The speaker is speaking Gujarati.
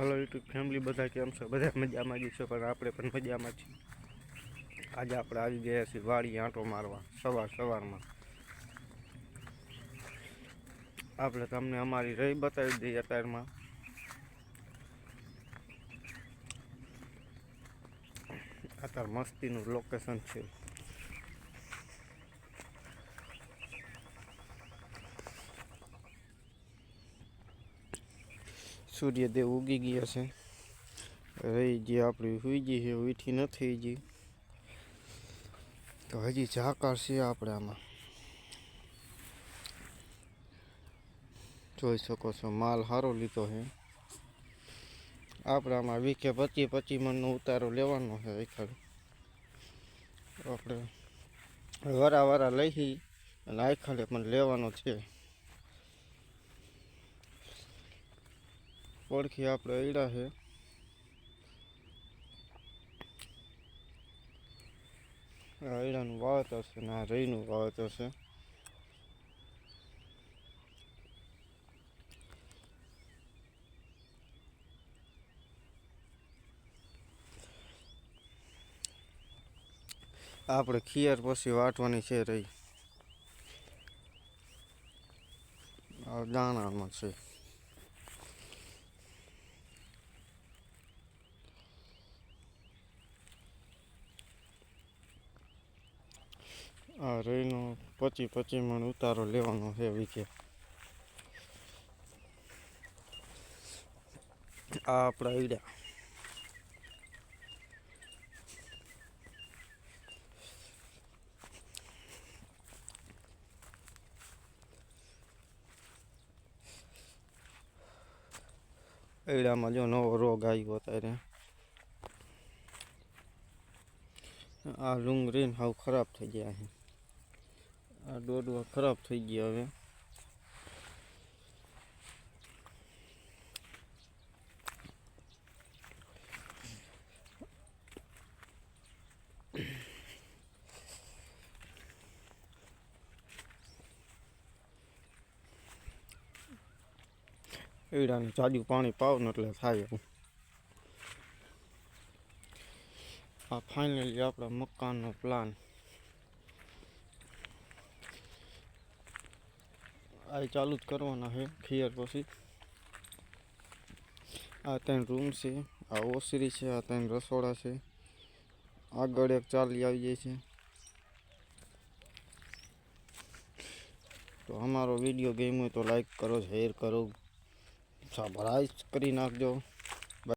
હલો યુટ્યુબ ફેમિલી બધા કેમ છો? બધા મજામાં જ છે, પણ આપણે પણ મજામાં છીએ. આજે આપણે આવી ગયા છીએ વાડી આંટો મારવા, સવાર સવારમાં. આપણે તમને અમારી રહી બતાવી દઈએ અત્યારમાં. અત્યારે મસ્તીનું લોકેશન છે. સૂર્યદેવ ઉગી ગયા છે. રહી જે આપણી હુઈ ગઈ છે ઉઠી નથી હજી. તો હજી ઝાકાર છે આપણે આમાં. જોઈ શકો છો, માલ સારો લીધો છે. આપણે આમાં વીકે પચી પચી મણનો ઉતારો લેવાનો છે એખાડ આપણે વરા વરા લઈ અને આખાડે પણ લેવાનો છે. ઓળખી આપણે અડ્યા છે. અડાનું વાવેતર છે ને આ રહીનું વાવેતર છે. આપણે ખીયર પછી વાટવાની છે રહી. દાણામાં છે આ રઈનો પચી પચી મણ ઉતારો લેવાનો છે વીકે આ આપણા ઈડા. એડામાં જો નવો રોગ આવ્યો અત્યારે. આ ડુંગળી હાવ ખરાબ થઈ ગયા છે. આ દોડવા ખરાબ થઈ ગયા હવે. એડાને જાજુ પાણી પાવ ને એટલે થાય આ ફાઇનલી આપણા મકાનનો પ્લાન આ ચાલુ જ કરવાના છે ખીયર પછી. આ ત્રણ રૂમ છે, આ ઓસરી છે, આ ત્રણ રસોડા છે. આગળ એક ચાલી આવી જાય છે. તો અમારો વીડિયો ગેમ હોય તો લાઈક કરો શેર કરો. સબસ્ક્રાઈબ કરી નાખજો.